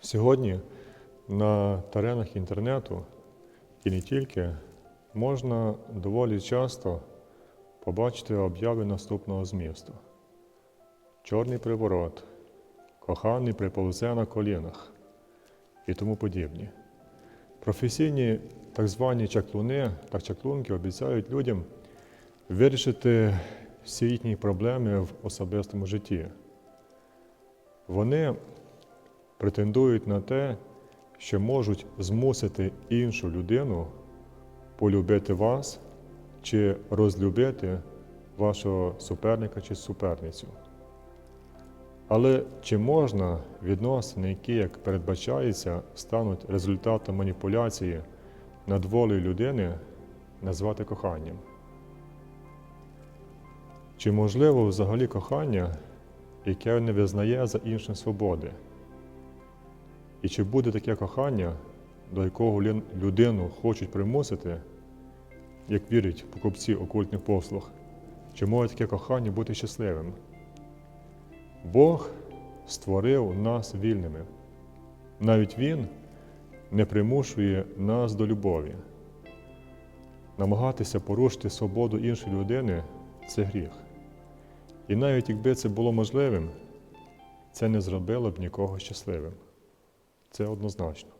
Сьогодні на теренах інтернету і не тільки можна доволі часто побачити обяви наступного змісту. Чорний приворот, коханий приповзе на колінах і тому подібні. Професійні так звані чаклуни та чаклунки обіцяють людям вирішити всі їхні проблеми в особистому житті. Вони претендують на те, що можуть змусити іншу людину полюбити вас чи розлюбити вашого суперника чи суперницю. Але чи можна відносини, які, як передбачається, стануть результатом маніпуляції над волею людини, назвати коханням? Чи можливо взагалі кохання, яке не визнає за іншим свободи? І чи буде таке кохання, до якого людину хочуть примусити, як вірять покупці окультних послуг, чи може таке кохання бути щасливим? Бог створив нас вільними. Навіть Він не примушує нас до любові. Намагатися порушити свободу іншої людини це гріх. І навіть якби це було можливим, це не зробило б нікого щасливим. Це однозначно.